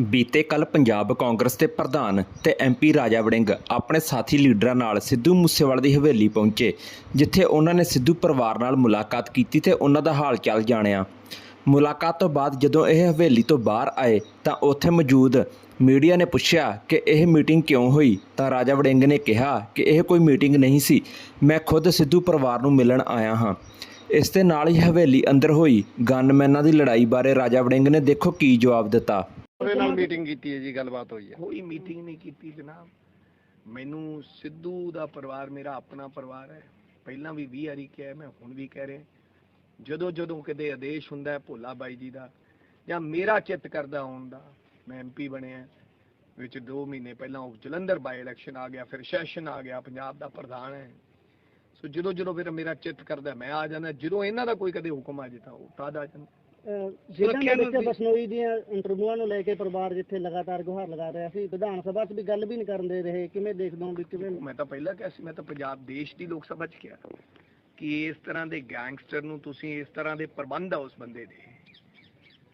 ਬੀਤੇ ਕੱਲ ਪੰਜਾਬ ਕਾਂਗਰਸ ਦੇ ਪ੍ਰਧਾਨ ਤੇ ਐਮਪੀ ਰਾਜਾ ਵੜਿੰਗ ਆਪਣੇ ਸਾਥੀ ਲੀਡਰਾਂ ਨਾਲ ਸਿੱਧੂ ਮੂਸੇਵਾਲੇ ਦੀ ਹਵੇਲੀ ਪਹੁੰਚੇ, ਜਿੱਥੇ ਉਹਨਾਂ ਨੇ ਸਿੱਧੂ ਪਰਿਵਾਰ ਨਾਲ ਮੁਲਾਕਾਤ ਕੀਤੀ ਤੇ ਉਹਨਾਂ ਦਾ ਹਾਲ ਚਾਲ ਜਾਣਿਆ। ਮੁਲਾਕਾਤ ਤੋਂ ਬਾਅਦ ਜਦੋਂ ਇਹ ਹਵੇਲੀ ਤੋਂ ਬਾਹਰ ਆਏ ਤਾਂ ਉੱਥੇ ਮੌਜੂਦ ਮੀਡੀਆ ਨੇ ਪੁੱਛਿਆ ਕਿ ਇਹ ਮੀਟਿੰਗ ਕਿਉਂ ਹੋਈ? ਤਾਂ ਰਾਜਾ ਵੜਿੰਗ ਨੇ ਕਿਹਾ ਕਿ ਇਹ ਕੋਈ ਮੀਟਿੰਗ ਨਹੀਂ ਸੀ, ਮੈਂ ਖੁਦ ਸਿੱਧੂ ਪਰਿਵਾਰ ਨੂੰ ਮਿਲਣ ਆਇਆ ਹਾਂ। ਇਸ ਦੇ ਨਾਲ ਹੀ ਹਵੇਲੀ ਅੰਦਰ ਹੋਈ। ਗਨਮੈਨਾਂ ਦੀ ਲੜਾਈ ਬਾਰੇ ਰਾਜਾ ਵੜਿੰਗ ਨੇ ਦੇਖੋ ਕੀ ਜਵਾਬ ਦਿੱਤਾ। ਮੀਟਿੰਗ ਕੀਤੀ ਹੈ ਜੀ ਗੱਲਬਾਤ ਹੋਈ ਹੈ। ਕੋਈ ਮੀਟਿੰਗ ਨਹੀਂ ਕੀਤੀ ਜਨਾਬ। ਮੈਨੂੰ ਸਿੱਧੂ ਦਾ ਪਰਿਵਾਰ ਮੇਰਾ ਆਪਣਾ ਪਰਿਵਾਰ ਹੈ। ਪਹਿਲਾਂ ਵੀ 20 ਵਾਰੀ ਕਿਹਾ ਮੈਂ ਹੁਣ ਵੀ ਕਹਿ ਰਿਹਾ। ਜਦੋਂ ਜਦੋਂ ਕਿਤੇ ਆਦੇਸ਼ ਹੁੰਦਾ ਹੈ ਭੋਲਾ ਬਾਈ ਜੀ ਦਾ ਜਾਂ ਮੇਰਾ ਚਿੱਤ ਕਰਦਾ ਆਉਣ ਦਾ ਮੈਂ ਐਮਪੀ ਬਣਿਆ। ਵਿੱਚ 2 ਮਹੀਨੇ ਪਹਿਲਾਂ ਉਹ ਜਲੰਧਰ ਬਾਈ ਇਲੈਕਸ਼ਨ ਆ ਗਿਆ ਫਿਰ ਸੈਸ਼ਨ ਆ ਗਿਆ ਪੰਜਾਬ ਦਾ ਪ੍ਰਧਾਨ ਹੈ। ਸੋ ਜਦੋਂ ਜਦੋਂ ਫਿਰ ਮੇਰਾ ਚਿੱਤ ਕਰਦਾ ਮੈਂ ਆ ਜਾਂਦਾ। ਜਦੋਂ ਇਹਨਾਂ ਦਾ ਕੋਈ ਕਦੇ ਹੁਕਮ ਆ ਜੇ ਤਾਂ ਉਹ ਤਦ ਆ ਜਾਂਦਾ। ਸੁਰੱਖਿਆ ਦੇ ਵਿੱਚ ਬਸਨੋਈ ਦੀਆਂ ਇੰਟਰਵਿਊਆਂ ਨੂੰ ਲੈ ਕੇ ਪਰਿਵਾਰ ਜਿੱਥੇ ਲਗਾਤਾਰ ਗੁਹਾਰ ਲਗਾ ਰਿਹਾ ਸੀ ਵਿਧਾਨ ਸਭਾ 'ਚ ਵੀ ਗੱਲ ਵੀ ਨਹੀਂ ਕਰਨ ਦੇ ਰਹੇ। ਕਿਵੇਂ ਦੇਖਦੇ ਹੋ ਵੀ ਕਿਵੇਂ ਮੈਂ ਤਾਂ ਪਹਿਲਾਂ ਕਿਹਾ ਸੀ ਮੈਂ ਤਾਂ ਪੰਜਾਬ ਦੇਸ਼ ਦੀ ਲੋਕ ਸਭਾ 'ਚ ਕਿਹਾ ਕਿ ਇਸ ਤਰ੍ਹਾਂ ਦੇ ਗੈਂਗਸਟਰ ਨੂੰ ਤੁਸੀਂ ਇਸ ਤਰ੍ਹਾਂ ਦੇ ਪ੍ਰਬੰਧ ਆ ਉਸ ਬੰਦੇ ਦੇ।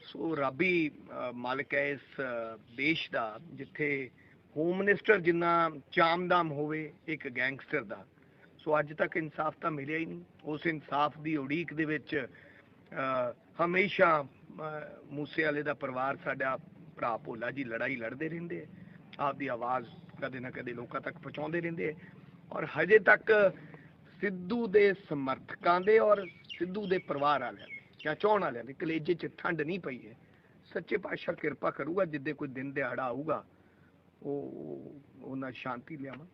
ਸੋ ਰੱਬੀ ਅਹ, ਮਾਲਕ ਹੈ ਇਸ ਦੇਸ਼ ਦਾ ਜਿੱਥੇ ਹੋਮ ਮਿਨਿਸਟਰ ਜਿੰਨਾ ਚਾਮਦਾਮ ਹੋਵੇ ਇੱਕ ਗੈਂਗਸਟਰ ਦਾ। ਸੋ ਅੱਜ ਤੱਕ ਇਨਸਾਫ ਤਾਂ ਮਿਲਿਆ ਹੀ ਨਹੀਂ। ਉਸ ਇਨਸਾਫ ਦੀ ਉਡੀਕ ਦੇ ਵਿੱਚ ਹਮੇਸ਼ਾ ਅਹ, ਮੂਸੇ ਵਾਲੇ ਦਾ ਪਰਿਵਾਰ ਸਾਡਾ ਭਰਾ ਭੋਲਾ ਜੀ ਲੜਾਈ ਲੜਦੇ ਰਹਿੰਦੇ ਹੈ ਆਪਦੀ ਆਵਾਜ਼ ਕਦੇ ਨਾ ਕਦੇ ਲੋਕਾਂ ਤੱਕ ਪਹੁੰਚਾਉਂਦੇ ਰਹਿੰਦੇ ਹੈ ਔਰ ਹਜੇ ਤੱਕ ਸਿੱਧੂ ਦੇ ਸਮਰਥਕਾਂ ਦੇ ਔਰ ਸਿੱਧੂ ਦੇ ਪਰਿਵਾਰ ਵਾਲਿਆਂ ਦੇ ਜਾਂ ਚਾਹਣ ਵਾਲਿਆਂ ਦੇ ਕਲੇਜੇ 'ਚ ਠੰਡ ਨਹੀਂ ਪਈ ਹੈ। ਸੱਚੇ ਪਾਤਸ਼ਾਹ ਕਿਰਪਾ ਕਰੂਗਾ ਜਿੱਦੇ ਕੋਈ ਦਿਨ ਦਿਹਾੜਾ ਆਊਗਾ ਉਹ ਉਹਨਾਂ ਸ਼ਾਂਤੀ ਲਿਆਵਾਂ।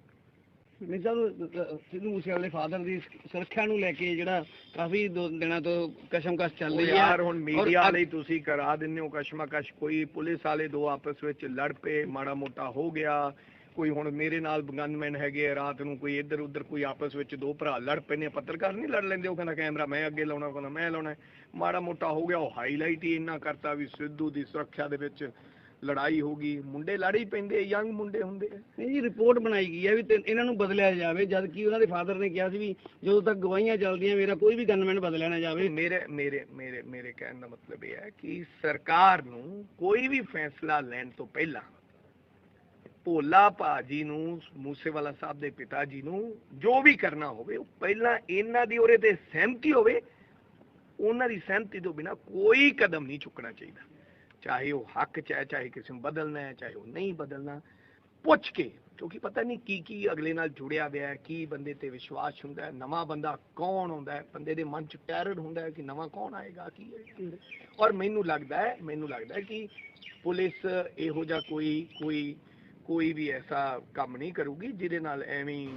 ਨਹੀਂ ਸਾਹਿਬ ਸਿੱਧੂ ਮੂਸੇਵਾਲੇ ਦੇ ਫਾਦਰ ਦੀ ਸੁਰੱਖਿਆ ਨੂੰ ਲੈ ਕੇ ਜਿਹੜਾ ਕਾਫੀ ਦੋ ਦਿਨਾਂ ਤੋਂ ਕਸ਼ਮਕਸ਼ ਚੱਲ ਰਹੀ ਹੈ ਯਾਰ ਹੁਣ ਮੀਡੀਆ ਵਾਲੇ ਤੁਸੀਂ ਕਰਾ ਦਿੰਦੇ ਹੋ ਕਸ਼ਮਕਸ਼ ਕੋਈ ਪੁਲਿਸ ਵਾਲੇ ਦੋ ਆਪਸ ਵਿੱਚ ਲੜ ਪਏ ਮਾੜਾ ਮੋਟਾ ਹੋ ਗਿਆ। ਕੋਈ ਹੁਣ ਮੇਰੇ ਨਾਲ ਗਨਮੈਨ ਹੈਗੇ ਰਾਤ ਨੂੰ ਕੋਈ ਇੱਧਰ ਉੱਧਰ ਕੋਈ ਆਪਸ ਵਿੱਚ ਦੋ ਭਰਾ ਲੜ ਪਏ ਨੇ ਪੱਤਰਕਾਰ ਨਹੀਂ ਲੜ ਲੈਂਦੇ ਉਹ ਕਹਿੰਦਾ ਕੈਮਰਾ ਮੈਂ ਅੱਗੇ ਲਾਉਣਾ ਕਹਿੰਦਾ ਮੈਂ ਲਾਉਣਾ। ਮਾੜਾ ਮੋਟਾ ਹੋ ਗਿਆ ਉਹ ਹਾਈਲਾਈਟ ਹੀ ਇੰਨਾ ਕਰਤਾ ਵੀ ਸਿੱਧੂ ਦੀ ਸੁਰੱਖਿਆ ਦੇ ਵਿੱਚ ਲੜਾਈ ਹੋ ਗਈ ਮੁੰਡੇ ਲੜ ਹੀ ਪੈਂਦੇ ਯੰਗ ਮੁੰਡੇ ਹੁੰਦੇ ਆ। ਨਹੀਂ ਜੀ ਰਿਪੋਰਟ ਬਣਾਈ ਗਈ ਹੈ ਵੀ ਤੇ ਇਹਨਾਂ ਨੂੰ ਬਦਲਿਆ ਜਾਵੇ ਜਦ ਕਿ ਉਹਨਾਂ ਦੇ ਫਾਦਰ ਨੇ ਕਿਹਾ ਸੀ ਵੀ ਜਦੋਂ ਤੱਕ ਗਵਾਹੀਆਂ ਚੱਲਦੀਆਂ ਮੇਰਾ ਕੋਈ ਵੀ ਗਨਮੈਨ ਬਦਲਿਆ ਨਾ ਜਾਵੇ। ਮੇਰੇ ਮੇਰੇ ਮੇਰੇ ਮੇਰੇ ਕਹਿਣ ਦਾ ਮਤਲਬ ਇਹ ਹੈ ਕਿ ਸਰਕਾਰ ਨੂੰ ਕੋਈ ਵੀ ਫੈਸਲਾ ਲੈਣ ਤੋਂ ਪਹਿਲਾਂ ਭੋਲਾ ਭਾਜੀ ਨੂੰ ਮੂਸੇਵਾਲਾ ਸਾਹਿਬ ਦੇ ਪਿਤਾ ਜੀ ਨੂੰ ਜੋ ਵੀ ਕਰਨਾ ਹੋਵੇ ਉਹ ਪਹਿਲਾਂ ਇਹਨਾਂ ਦੀ ਉਹਦੇ ਤੇ ਸਹਿਮਤੀ ਹੋਵੇ ਉਹਨਾਂ ਦੀ ਸਹਿਮਤੀ ਤੋਂ ਬਿਨਾ ਕੋਈ ਕਦਮ ਨਹੀਂ ਚੁੱਕਣਾ ਚਾਹੀਦਾ। ਚਾਹੇ ਉਹ ਹੱਕ ਚ ਹੈ, ਚਾਹੇ ਕਿਸੇ ਨੂੰ ਬਦਲਣਾ ਹੈ, ਚਾਹੇ ਉਹ ਨਹੀਂ ਬਦਲਣਾ, ਪੁੱਛ ਕੇ, ਕਿਉਂਕਿ ਪਤਾ ਨਹੀਂ ਕੀ ਕੀ ਅਗਲੇ ਨਾਲ ਜੁੜਿਆ ਹੋਇਆ ਹੈ, ਕੀ ਬੰਦੇ ਤੇ ਵਿਸ਼ਵਾਸ ਹੁੰਦਾ ਹੈ, ਨਵਾਂ ਬੰਦਾ ਕੌਣ ਹੁੰਦਾ ਹੈ, ਬੰਦੇ ਦੇ ਮਨ ਚ ਟੈਰਰ ਹੁੰਦਾ ਹੈ ਕਿ ਨਵਾਂ ਕੌਣ ਆਏਗਾ, ਕੀ ਔਰ ਮੈਨੂੰ ਲੱਗਦਾ ਹੈ, ਮੈਨੂੰ ਲੱਗਦਾ ਹੈ ਕਿ ਪੁਲਿਸ ਇਹੋ ਜਿਹਾ ਕੋਈ ਕੋਈ ਕੋਈ ਵੀ ਐਸਾ ਕੰਮ ਨਹੀਂ ਕਰੂਗੀ, ਜਿਹਦੇ ਨਾਲ ਐਵੇਂ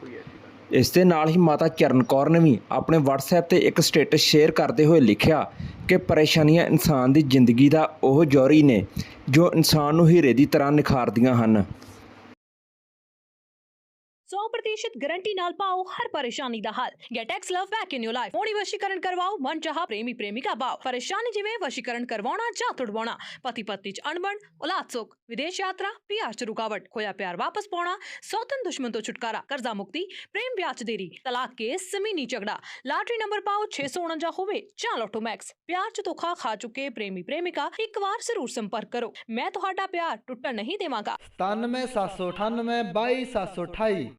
ਕੋਈ ਐਸੀ ਗੱਲ ਇਸ ਦੇ ਨਾਲ ਹੀ ਮਾਤਾ ਚਰਨ ਕੌਰ ਨੇ ਵੀ ਆਪਣੇ WhatsApp ਤੇ ਇੱਕ ਸਟੇਟਸ ਸ਼ੇਅਰ ਕਰਦੇ ਹੋਏ ਲਿਖਿਆ ਕਿ ਪਰੇਸ਼ਾਨੀਆਂ ਇਨਸਾਨ ਦੀ ਜ਼ਿੰਦਗੀ ਦਾ ਉਹ ਜੌਹਰੀ ਨੇ ਜੋ ਇਨਸਾਨ ਨੂੰ ਹੀਰੇ ਦੀ ਤਰ੍ਹਾਂ ਨਿਖਾਰਦੀਆਂ ਹਨ। 100% ਗਾਰੰਟੀ ਨਾਲ ਪਾਓ ਹਰ ਪਰੇਸ਼ਾਨੀ ਦਾ ਹੱਲ get ex love back in your life ਹੋਣੀ ਵਸ਼ੀਕਰਨ ਕਰਵਾਓ ਮਨ ਚਾਹਾ ਪ੍ਰੇਮੀ ਪ੍ਰੇਮਿਕਾ ਪਾਓ ਪਰੇਸ਼ਾਨੀ ਜਿਵੇਂ ਵਸ਼ੀਕਰਨ ਕਰਵਾਉਣਾ ਜਾਂ ਤੁੜਵਾਉਣਾ ਪਤੀ ਪਤਨੀ ਚ ਅਣਬਣ ਔਲਾਦ ਸੁੱਖ ਵਿਦੇਸ਼ ਯਾਤਰਾ ਪਿਆਰ ਚ ਰੁਕਾਵਟ ਖੋਇਆ ਪਿਆਰ ਵਾਪਸ ਪਾਉਣਾ ਸੌਤਨ ਦੁਸ਼ਮਣ ਤੋਂ ਛੁਟਕਾਰਾ ਕਰਜ਼ਾ ਮੁਕਤੀ ਪ੍ਰੇਮ ਵਿਆਹ ਚ ਦੇਰੀ ਤਲਾਕ ਕੇਸ ਜ਼ਮੀਨੀ ਝਗੜਾ ਲਾਟਰੀ ਨੰਬਰ ਪਾਓ 649 ਹੋਵੇ ਜਾਂ ਲੋਟੋ ਮੈਕਸ ਪਿਆਰ ਚ ਧੋਖਾ ਖਾ ਚੁੱਕੇ ਪ੍ਰੇਮੀ ਪ੍ਰੇਮਿਕਾ ਇੱਕ ਵਾਰ ਜ਼ਰੂਰ ਸੰਪਰਕ ਕਰੋ ਮੈਂ ਤੁਹਾਡਾ ਪਿਆਰ ਟੁੱਟਣ ਨਹੀਂ ਦੇਵਾਂਗਾ 97 798 22 728